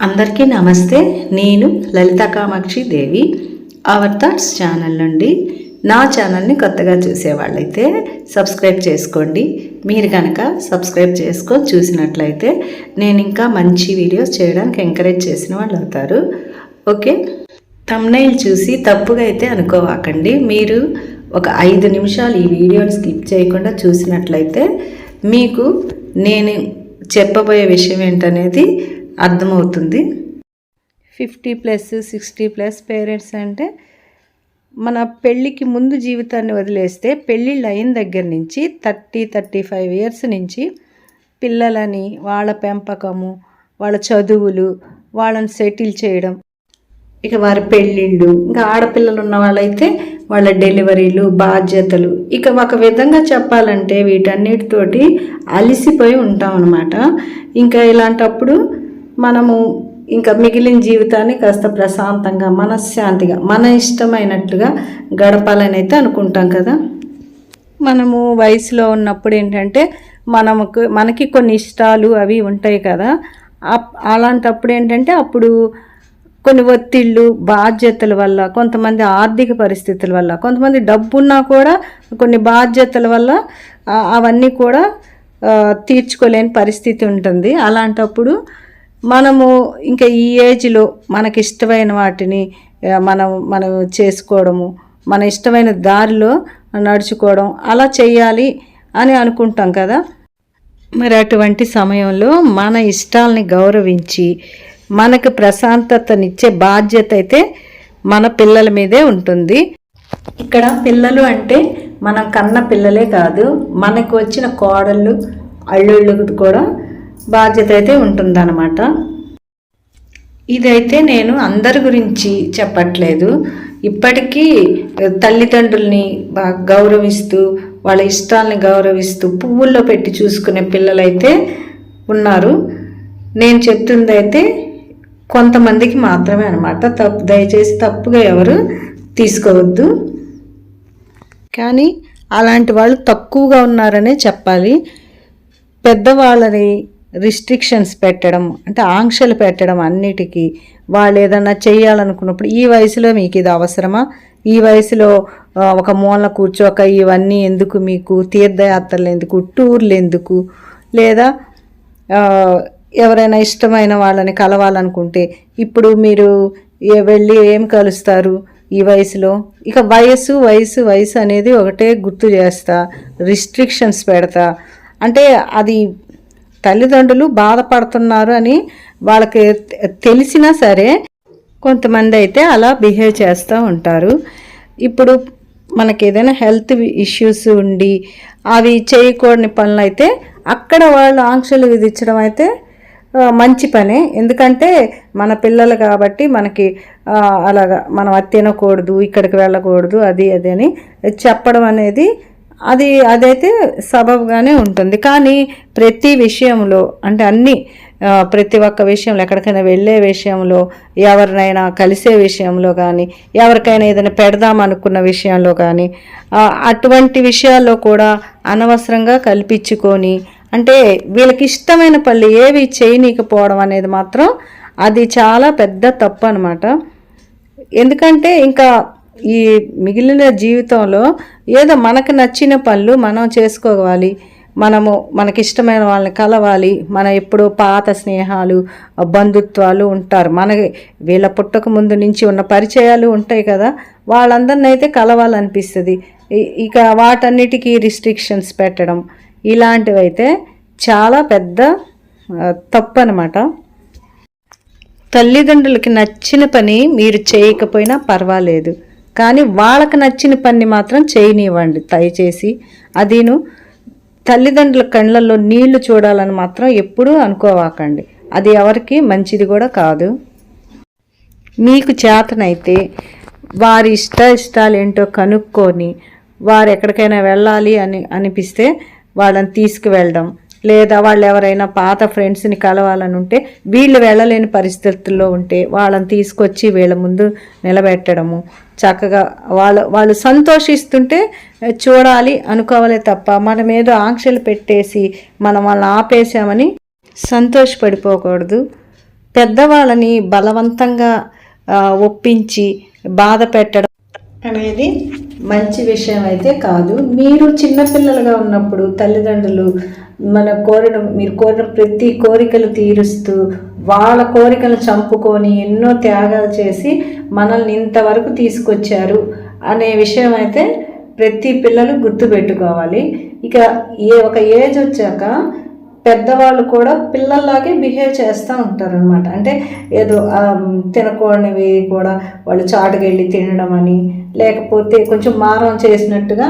అందరికీ నమస్తే. నేను Lalitha Kamakshi Devi our thoughts channel నుండి. నా ఛానల్ని కొత్తగా చూసేవాళ్ళైతే సబ్స్క్రైబ్ చేసుకోండి. మీరు కనుక సబ్స్క్రైబ్ చేసుకొని చూసినట్లయితే నేను ఇంకా మంచి వీడియోస్ చేయడానికి ఎంకరేజ్ చేసిన వాళ్ళు అవుతారు. ఓకే? తమ్నైల్ చూసి తప్పుగా అయితే అనుకోవాకండి. మీరు ఒక ఐదు నిమిషాలు ఈ వీడియోని స్కిప్ చేయకుండా చూసినట్లయితే మీకు నేను చెప్పబోయే విషయం ఏంటనేది అర్థమవుతుంది. Fifty plus sixty plus parents అంటే మన పెళ్ళికి ముందు జీవితాన్ని వదిలేస్తే పెళ్ళిళ్ళు అయిన దగ్గర నుంచి థర్టీ థర్టీ ఫైవ్ ఇయర్స్ నుంచి పిల్లలని వాళ్ళ పెంపకము వాళ్ళ చదువులు వాళ్ళని సెటిల్ చేయడం. ఇక వారి పెళ్ళిళ్ళు ఇంకా ఆడపిల్లలు ఉన్న వాళ్ళైతే వాళ్ళ డెలివరీలు బాధ్యతలు. ఇక ఒక విధంగా చెప్పాలంటే వీటన్నిటితోటి అలిసిపోయి ఉంటాం అనమాట ఇంకా ఇలాంటప్పుడు మనము ఇంకా మిగిలిన జీవితాన్ని కాస్త ప్రశాంతంగా మనశ్శాంతిగా మన ఇష్టమైనట్లుగా గడపాలని అయితే అనుకుంటాం కదా. మనము వయసులో ఉన్నప్పుడు ఏంటంటే మనకు మనకి కొన్ని ఇష్టాలు అవి ఉంటాయి కదా. అప్- అలాంటప్పుడు ఏంటంటే అప్పుడు కొన్ని ఒత్తిళ్ళు బాధ్యతల వల్ల కొంతమంది ఆర్థిక పరిస్థితుల వల్ల కొంతమంది డబ్బున్నా కూడా కొన్ని బాధ్యతల వల్ల అవన్నీ కూడా తీర్చుకోలేని పరిస్థితి ఉంటుంది. అలాంటప్పుడు మనము ఇంకా ఈ ఏజ్లో మనకి ఇష్టమైన వాటిని మనం మనం చేసుకోవడము మన ఇష్టమైన దారిలో నడుచుకోవడం అలా చేయాలి అని అనుకుంటాం కదా. మరి అటువంటి సమయంలో మన ఇష్టాలని గౌరవించి మనకు ప్రశాంతతనిచ్చే బాధ్యత అయితే మన పిల్లల మీదే ఉంటుంది. ఇక్కడ పిల్లలు అంటే మనం కన్న పిల్లలే కాదు మనకు వచ్చిన కోడళ్ళు అల్లుళ్ళు కూడా బాధ్యత అయితే ఉంటుందన్నమాట. ఇదైతే నేను అందరి గురించి చెప్పట్లేదు. ఇప్పటికీ తల్లిదండ్రుల్ని బాగా గౌరవిస్తూ వాళ్ళ ఇష్టాలని గౌరవిస్తూ పువ్వుల్లో పెట్టి చూసుకునే పిల్లలైతే ఉన్నారు. నేను చెప్తుందైతే కొంతమందికి మాత్రమే అనమాట తప్పు దయచేసి తప్పుగా ఎవరు తీసుకోవద్దు. కానీ అలాంటి వాళ్ళు తక్కువగా ఉన్నారనే చెప్పాలి. పెద్దవాళ్ళని రిస్ట్రిక్షన్స్ పెట్టడం అంటే ఆంక్షలు పెట్టడం అన్నిటికీ వాళ్ళు ఏదన్నా చేయాలనుకున్నప్పుడు ఈ వయసులో మీకు ఇది అవసరమా? ఈ వయసులో ఒక మూల కూర్చోక ఇవన్నీ ఎందుకు మీకు తీర్థయాత్రలు ఎందుకు టూర్లు ఎందుకు? లేదా ఎవరైనా ఇష్టమైన వాళ్ళని కలవాలనుకుంటే ఇప్పుడు మీరు వెళ్ళి ఏం కలుస్తారు ఈ వయసులో? ఇక వయసు వయసు వయసు అనేది ఒకటే గుర్తు చేస్తా రిస్ట్రిక్షన్స్ పెడతా. అంటే అది తల్లిదండ్రులు బాధపడుతున్నారు అని వాళ్ళకి తెలిసినా సరే కొంతమంది అయితే అలా బిహేవ్ చేస్తూ ఉంటారు. ఇప్పుడు మనకి ఏదైనా హెల్త్ ఇష్యూస్ ఉండి అవి చేయకూడని పనులు అయితే అక్కడ వాళ్ళు ఆంక్షలు విధించడం అయితే మంచి పనే. ఎందుకంటే మన పిల్లలు కాబట్టి మనకి అలాగా మనం అది తినకూడదు ఇక్కడికి వెళ్ళకూడదు అది అది అని చెప్పడం అనేది అది అదైతే సబబ్గానే ఉంటుంది. కానీ ప్రతి విషయంలో అంటే అన్ని ప్రతి ఒక్క విషయంలో ఎక్కడికైనా వెళ్ళే విషయంలో ఎవరినైనా కలిసే విషయంలో కానీ ఎవరికైనా ఏదైనా పెడదాం అనుకున్న విషయంలో కానీ అటువంటి విషయాల్లో కూడా అనవసరంగా కల్పించుకొని అంటే వీళ్ళకి ఇష్టమైన పళ్ళు ఏవి చేయనీకపోవడం అనేది మాత్రం అది చాలా పెద్ద తప్పు అనమాట ఎందుకంటే ఇంకా ఈ మిగిలిన జీవితంలో ఏదో మనకు నచ్చిన పనులు మనం చేసుకోవాలి. మనము మనకిష్టమైన వాళ్ళని కలవాలి. మన ఎప్పుడో పాత స్నేహాలు బంధుత్వాలు ఉంటారు. మన వీళ్ళ పుట్టక ముందు నుంచి ఉన్న పరిచయాలు ఉంటాయి కదా. వాళ్ళందరిని అయితే కలవాలనిపిస్తుంది. ఇక వాటన్నిటికీ రిస్ట్రిక్షన్స్ పెట్టడం ఇలాంటివి అయితే చాలా పెద్ద తప్పు అనమాట తల్లిదండ్రులకి నచ్చిన పని మీరు చేయకపోయినా పర్వాలేదు. కానీ వాళ్ళకి నచ్చిన పని మాత్రం చేయనివ్వండి. దయచేసి అదిను తల్లిదండ్రుల కళ్ళల్లో నీళ్ళు చూడాలని మాత్రం ఎప్పుడూ అనుకోవాకండి. అది ఎవరికి మంచిది కూడా కాదు. మీకు చేతనైతే వారి ఇష్ట ఇష్టాలు ఏంటో కనుక్కొని వారు ఎక్కడికైనా వెళ్ళాలి అని అనిపిస్తే వాళ్ళని తీసుకువెళ్ళడం లేదా వాళ్ళు ఎవరైనా పాత ఫ్రెండ్స్ని కలవాలని ఉంటే వీళ్ళు వెళ్ళలేని పరిస్థితుల్లో ఉంటే వాళ్ళని తీసుకొచ్చి వీళ్ళ ముందు నిలబెట్టడము. చక్కగా వాళ్ళ వాళ్ళు సంతోషిస్తుంటే చూడాలి అనుకోవాలి తప్ప మనం ఏదో ఆంక్షలు పెట్టేసి మనం వాళ్ళని ఆపేసామని సంతోషపడిపోకూడదు. పెద్దవాళ్ళని బలవంతంగా ఒప్పించి బాధ పెట్టడం అనేది మంచి విషయం అయితే కాదు. మీరు చిన్నపిల్లలుగా ఉన్నప్పుడు తల్లిదండ్రులు మన కోరిన మీరు కోరిన ప్రతి కోరికలు తీరుస్తూ వాళ్ళ కోరికలు చంపుకొని ఎన్నో త్యాగాలు చేసి మనల్ని ఇంతవరకు తీసుకొచ్చారు అనే విషయం అయితే ప్రతి పిల్లలు గుర్తుపెట్టుకోవాలి ఇక ఏ ఒక ఏజ్ వచ్చాక పెద్దవాళ్ళు కూడా పిల్లల్లాగే బిహేవ్ చేస్తూ ఉంటారు అనమాట అంటే ఏదో తినకూడనివి కూడా వాళ్ళు చాటుకెళ్ళి తినడం అని లేకపోతే కొంచెం మారం చేసినట్టుగా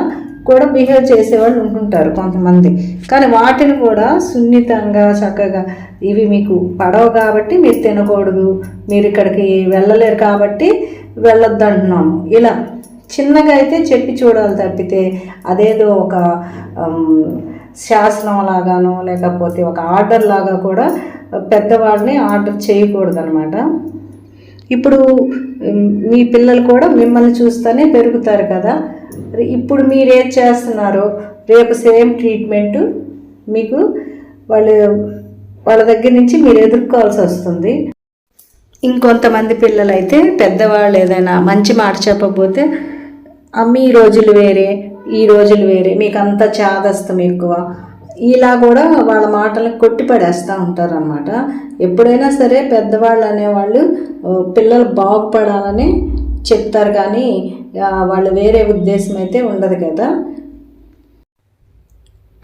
కూడా బిహేవ్ చేసేవాళ్ళు ఉంటుంటారు కొంతమంది. కానీ వాటిని కూడా సున్నితంగా చక్కగా ఇవి మీకు పడవు కాబట్టి మీరు తినకూడదు మీరు ఇక్కడికి వెళ్ళలేరు కాబట్టి వెళ్ళొద్దు అంటున్నాము. ఇలా చిన్నగా అయితే చెప్పి చూడాలి తప్పితే అదేదో ఒక శాసనం లాగానో లేకపోతే ఒక ఆర్డర్ లాగా కూడా పెద్దవాడిని ఆర్డర్ చేయకూడదు అనమాట ఇప్పుడు మీ పిల్లలు కూడా మిమ్మల్ని చూస్తూనే పెరుగుతారు కదా. ఇప్పుడు మీరు ఏం చేస్తున్నారో రేపు సేమ్ ట్రీట్మెంట్ మీకు వాళ్ళు వాళ్ళ దగ్గర నుంచి మీరు ఎదుర్కోవాల్సి వస్తుంది. ఇంకొంతమంది పిల్లలు అయితే పెద్దవాళ్ళు ఏదైనా మంచి మాట చెప్పబోతే అమ్మ ఈ రోజులు వేరే ఈ రోజులు వేరే మీకు అంత చాదస్తం ఎక్కువ. ఇలా కూడా వాళ్ళ మాటలను కొట్టిపడేస్తూ ఉంటారనమాట ఎప్పుడైనా సరే పెద్దవాళ్ళు అనేవాళ్ళు పిల్లలు బాగుపడాలని చెప్తారు కానీ వాళ్ళు వేరే ఉద్దేశం అయితే ఉండదు కదా.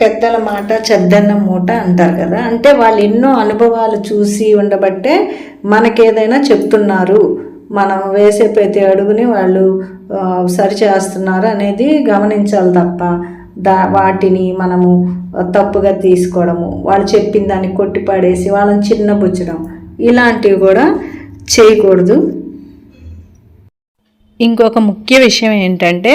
పెద్దల మాట చెద్దన్న మూట అంటారు కదా. అంటే వాళ్ళు ఎన్నో అనుభవాలు చూసి ఉండబట్టే మనకేదైనా చెప్తున్నారు. మనం వేసే ప్రతి అడుగుని వాళ్ళు సరి సరిచేస్తున్నారు అనేది గమనించాలి తప్ప దా వాటిని మనము తప్పుగా తీసుకోవడము వాళ్ళు చెప్పిన దాన్ని కొట్టిపడేసి వాళ్ళని చిన్నబుచ్చడం ఇలాంటివి కూడా చేయకూడదు. ఇంకొక ముఖ్య విషయం ఏంటంటే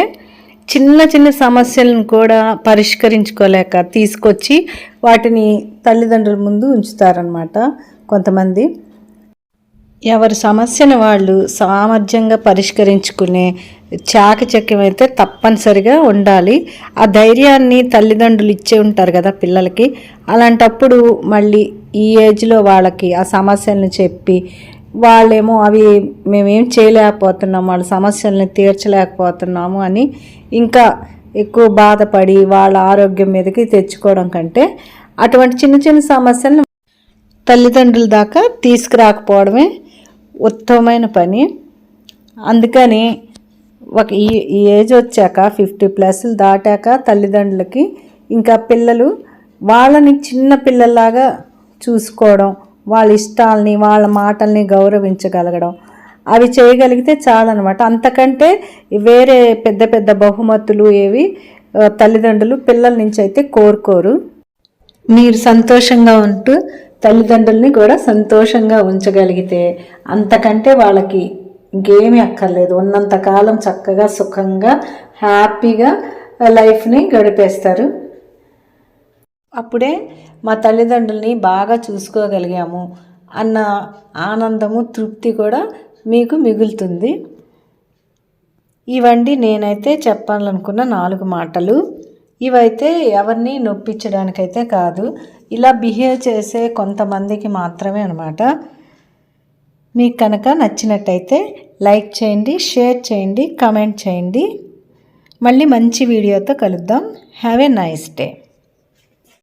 చిన్న చిన్న సమస్యలను కూడా పరిష్కరించుకోలేక తీసుకొచ్చి వాటిని తల్లిదండ్రుల ముందు ఉంచుతారనమాట కొంతమంది. ఎవరి సమస్యను వాళ్ళు సామర్థ్యంగా పరిష్కరించుకునే చాకచక్యం అయితే తప్పనిసరిగా ఉండాలి. ఆ ధైర్యాన్ని తల్లిదండ్రులు ఇచ్చే ఉంటారు కదా పిల్లలకి. అలాంటప్పుడు మళ్ళీ ఈ ఏజ్లో వాళ్ళకి ఆ సమస్యలను చెప్పి వాళ్ళేమో అవి మేమేం చేయలేకపోతున్నాం వాళ్ళ సమస్యల్ని తీర్చలేకపోతున్నాము అని ఇంకా ఎక్కువ బాధపడి వాళ్ళ ఆరోగ్యం మీదకి తెచ్చుకోవడం కంటే అటువంటి చిన్న చిన్న సమస్యలను తల్లిదండ్రుల దాకా తీసుకురాకపోవడమే ఉత్తమమైన పని. అందుకని ఒక ఈ ఈ ఏజ్ వచ్చాక ఫిఫ్టీ ప్లస్లు దాటాక తల్లిదండ్రులకి ఇంకా పిల్లలు వాళ్ళని చిన్న పిల్లల్లాగా చూసుకోవడం వాళ్ళ ఇష్టాలని వాళ్ళ మాటల్ని గౌరవించగలగడం. అవి చేయగలిగితే చాలన్నమాట అంతకంటే వేరే పెద్ద పెద్ద బహుమతులు ఏవి తల్లిదండ్రులు పిల్లల నుంచి అయితే కోరుకోరు. మీరు సంతోషంగా ఉంటూ తల్లిదండ్రుల్ని కూడా సంతోషంగా ఉంచగలిగితే అంతకంటే వాళ్ళకి ఇంకేమీ అక్కర్లేదు. ఉన్నంతకాలం చక్కగా సుఖంగా హ్యాపీగా లైఫ్ని గడిపేస్తారు. అప్పుడే మా తల్లిదండ్రుల్ని బాగా చూసుకోగలిగాము అన్న ఆనందము తృప్తి కూడా మీకు మిగులుతుంది. ఇవండి నేనైతే చెప్పాలనుకున్న నాలుగు మాటలు. ఇవైతే ఎవరిని నొప్పించడానికైతే కాదు ఇలా బిహేవ్ చేసే కొంతమందికి మాత్రమే అనమాట మీకు కనుక నచ్చినట్టయితే లైక్ చేయండి షేర్ చేయండి కమెంట్ చేయండి. మళ్ళీ మంచి వీడియోతో కలుద్దాం. Have a nice day.